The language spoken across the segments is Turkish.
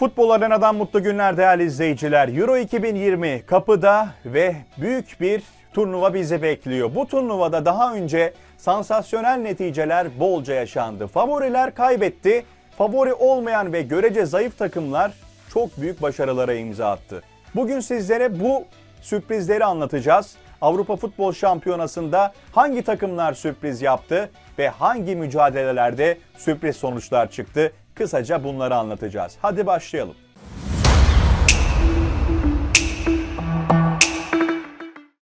Futbol Arena'dan mutlu günler değerli izleyiciler. Euro 2020 kapıda ve büyük bir turnuva bizi bekliyor. Bu turnuvada daha önce sansasyonel neticeler bolca yaşandı. Favoriler kaybetti. Favori olmayan ve görece zayıf takımlar çok büyük başarılara imza attı. Bugün sizlere bu sürprizleri anlatacağız. Avrupa Futbol Şampiyonası'nda hangi takımlar sürpriz yaptı ve hangi mücadelelerde sürpriz sonuçlar çıktı? Kısaca bunları anlatacağız. Hadi başlayalım.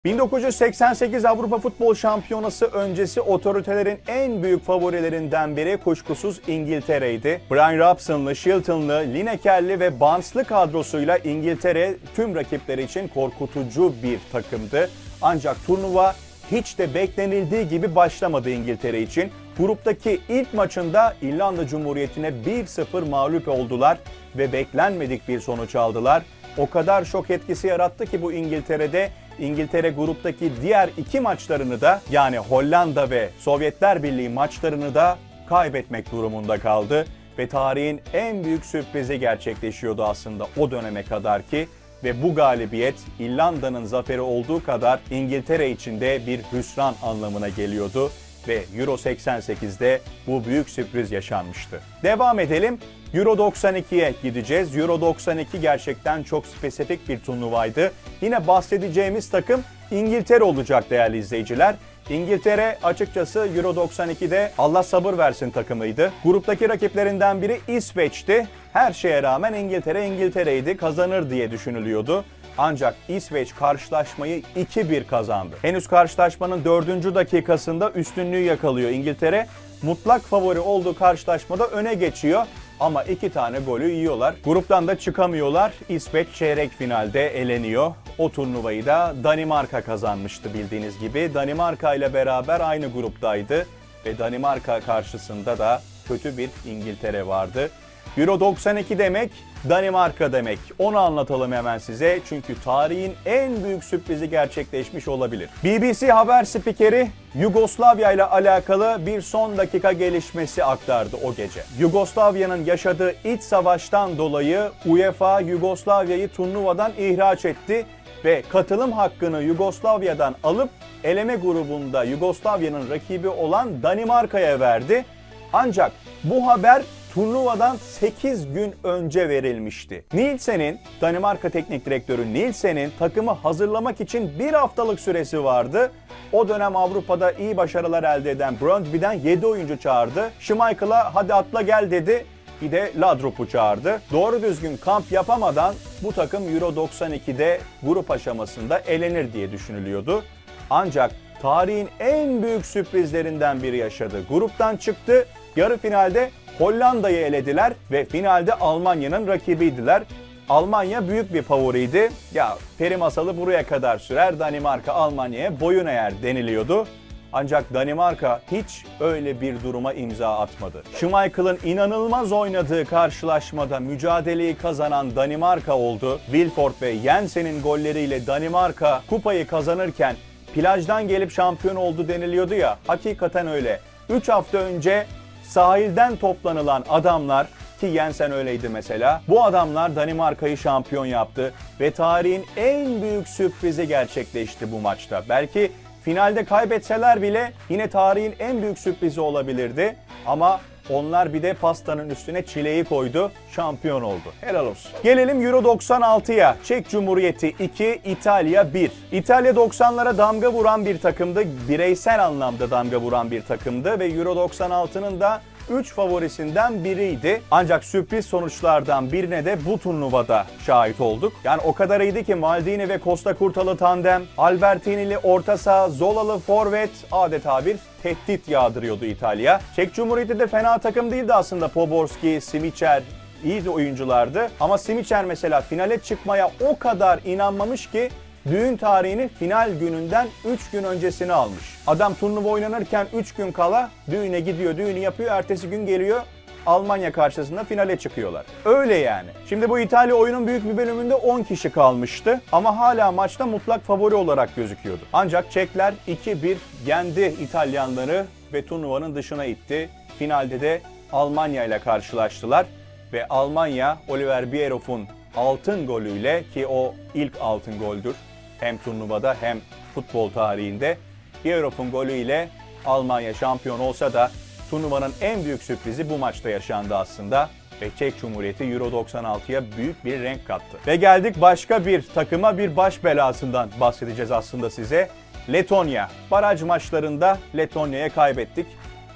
...1988 Avrupa Futbol Şampiyonası öncesi otoritelerin en büyük favorilerinden biri kuşkusuz İngiltere'ydi. Brian Robson'lı, Shilton'lı, Lineker'li ve Barnes'lı kadrosuyla İngiltere tüm rakipleri için korkutucu bir takımdı. Ancak turnuva hiç de beklenildiği gibi başlamadı İngiltere için. Gruptaki ilk maçında İrlanda Cumhuriyeti'ne 1-0 mağlup oldular ve beklenmedik bir sonuç aldılar. O kadar şok etkisi yarattı ki bu İngiltere'de İngiltere gruptaki diğer iki maçlarını da yani Hollanda ve Sovyetler Birliği maçlarını da kaybetmek durumunda kaldı ve tarihin en büyük sürprizi gerçekleşiyordu aslında o döneme kadar ki ve bu galibiyet İrlanda'nın zaferi olduğu kadar İngiltere için de bir hüsran anlamına geliyordu ve Euro 88'de bu büyük sürpriz yaşanmıştı. Devam edelim. Euro 92'ye gideceğiz. Euro 92 gerçekten çok spesifik bir turnuvaydı. Yine bahsedeceğimiz takım İngiltere olacak değerli izleyiciler. İngiltere açıkçası Euro 92'de Allah sabır versin takımıydı. Gruptaki rakiplerinden biri İsveç'ti. Her şeye rağmen İngiltere İngiltere'ydi, kazanır diye düşünülüyordu. Ancak İsveç karşılaşmayı 2-1 kazandı. Henüz karşılaşmanın 4. dakikasında üstünlüğü yakalıyor İngiltere. Mutlak favori olduğu karşılaşmada öne geçiyor ama iki tane golü yiyorlar. Gruptan da çıkamıyorlar. İsveç çeyrek finalde eleniyor. O turnuvayı da Danimarka kazanmıştı bildiğiniz gibi. Danimarka ile beraber aynı gruptaydı ve Danimarka karşısında da kötü bir İngiltere vardı. Euro 92 demek Danimarka demek. Onu anlatalım hemen size çünkü tarihin en büyük sürprizi gerçekleşmiş olabilir. BBC haber spikeri Yugoslavya ile alakalı bir son dakika gelişmesi aktardı o gece. Yugoslavya'nın yaşadığı iç savaştan dolayı UEFA Yugoslavya'yı turnuvadan ihraç etti ve katılım hakkını Yugoslavya'dan alıp eleme grubunda Yugoslavya'nın rakibi olan Danimarka'ya verdi. Ancak bu haber turnuvadan 8 gün önce verilmişti. Nielsen'in, Danimarka Teknik Direktörü Nielsen'in takımı hazırlamak için bir haftalık süresi vardı. O dönem Avrupa'da iyi başarılar elde eden Brøndby'den 7 oyuncu çağırdı. Schmeichel'a hadi atla gel dedi. Bir de Ladrop'u çağırdı. Doğru düzgün kamp yapamadan bu takım Euro 92'de grup aşamasında elenir diye düşünülüyordu. Ancak tarihin en büyük sürprizlerinden biri yaşadı. Gruptan çıktı. Yarı finalde Hollanda'yı elediler ve finalde Almanya'nın rakibiydiler. Almanya büyük bir favoriydi. Ya peri masalı buraya kadar sürer. Danimarka Almanya'ya boyun eğer deniliyordu. Ancak Danimarka hiç öyle bir duruma imza atmadı. Schmeichel'ın inanılmaz oynadığı karşılaşmada mücadeleyi kazanan Danimarka oldu. Wilford ve Jensen'in golleriyle Danimarka kupayı kazanırken plajdan gelip şampiyon oldu deniliyordu ya. Hakikaten öyle. 3 hafta önce sahilden toplanılan adamlar ki Jensen öyleydi mesela. Bu adamlar Danimarka'yı şampiyon yaptı ve tarihin en büyük sürprizi gerçekleşti bu maçta. Belki finalde kaybetseler bile yine tarihin en büyük sürprizi olabilirdi ama onlar bir de pastanın üstüne çileği koydu, şampiyon oldu. Helal olsun. Gelelim Euro 96'ya. Çek Cumhuriyeti 2, İtalya 1. İtalya 90'lara damga vuran bir takımdı. Bireysel anlamda damga vuran bir takımdı ve Euro 96'nın da 3 favorisinden biriydi. Ancak sürpriz sonuçlardan birine de bu turnuvada şahit olduk. Yani o kadar iyiydi ki Maldini ve Costa Curtalı tandem, Albertini'li orta saha, Zola'lı forvet adeta bir tehdit yağdırıyordu İtalya. Çek Cumhuriyeti de fena takım değildi aslında. Poborski, Simicer, iyi de oyunculardı. Ama Simicer mesela finale çıkmaya o kadar inanmamış ki düğün tarihini final gününden 3 gün öncesine almış. Adam turnuva oynanırken 3 gün kala düğüne gidiyor, düğünü yapıyor, ertesi gün geliyor Almanya karşısında finale çıkıyorlar. Öyle yani. Şimdi bu İtalya oyunun büyük bir bölümünde 10 kişi kalmıştı ama hala maçta mutlak favori olarak gözüküyordu. Ancak Çekler 2-1 yendi İtalyanları ve turnuvanın dışına itti. Finalde de Almanya ile karşılaştılar. ve Almanya Oliver Bierhoff'un altın golüyle ki o ilk altın goldür hem turnuvada hem futbol tarihinde Bierhoff'un golüyle Almanya şampiyon olsa da turnuvanın en büyük sürprizi bu maçta yaşandı aslında ve Çek Cumhuriyeti Euro 96'ya büyük bir renk kattı. Ve geldik başka bir takıma bir baş belasından bahsedeceğiz aslında size. Letonya. Baraj maçlarında Letonya'ya kaybettik.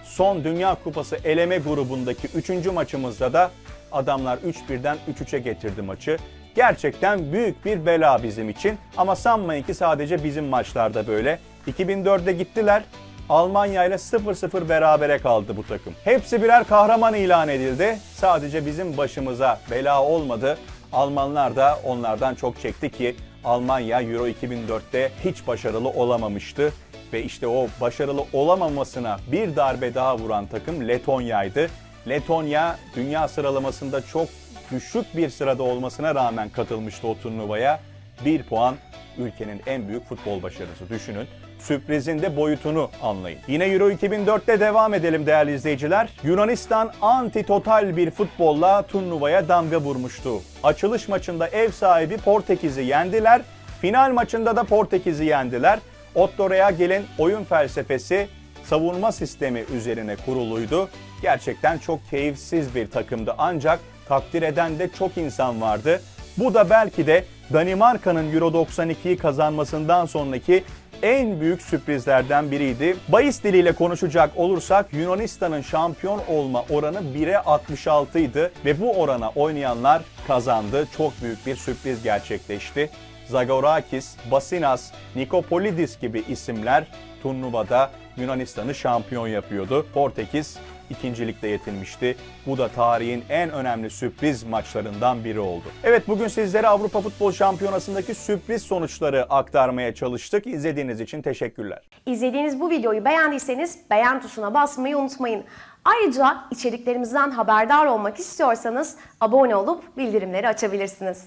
Son Dünya Kupası eleme grubundaki 3. maçımızda da adamlar 3-1'den 3-3'e getirdi maçı. Gerçekten büyük bir bela bizim için ama sanmayın ki sadece bizim maçlarda böyle. 2004'de gittiler. Almanya ile 0-0 berabere kaldı bu takım. Hepsi birer kahraman ilan edildi. Sadece bizim başımıza bela olmadı. Almanlar da onlardan çok çekti ki Almanya Euro 2004'te hiç başarılı olamamıştı. Ve işte o başarılı olamamasına bir darbe daha vuran takım Letonya'ydı. Letonya dünya sıralamasında çok düşük bir sırada olmasına rağmen katılmıştı o turnuvaya. Bir puan ülkenin en büyük futbol başarısı düşünün. Sürprizin de boyutunu anlayın. Yine Euro 2004'te devam edelim değerli izleyiciler. Yunanistan anti-total bir futbolla turnuvaya damga vurmuştu. Açılış maçında ev sahibi Portekiz'i yendiler. Final maçında da Portekiz'i yendiler. Otto Reagil'in oyun felsefesi savunma sistemi üzerine kuruluydu. Gerçekten çok keyifsiz bir takımdı ancak takdir eden de çok insan vardı. Bu da belki de Danimarka'nın Euro 92'yi kazanmasından sonraki en büyük sürprizlerden biriydi. Bayis diliyle konuşacak olursak Yunanistan'ın şampiyon olma oranı 1'e 66 idi ve bu orana oynayanlar kazandı. Çok büyük bir sürpriz gerçekleşti. Zagorakis, Basinas, Nikopolidis gibi isimler turnuvada Yunanistan'ı şampiyon yapıyordu. Portekiz ikincilikte yetinmişti. Bu da tarihin en önemli sürpriz maçlarından biri oldu. Evet bugün sizlere Avrupa Futbol Şampiyonası'ndaki sürpriz sonuçları aktarmaya çalıştık. İzlediğiniz için teşekkürler. İzlediğiniz bu videoyu beğendiyseniz beğen tuşuna basmayı unutmayın. Ayrıca içeriklerimizden haberdar olmak istiyorsanız abone olup bildirimleri açabilirsiniz.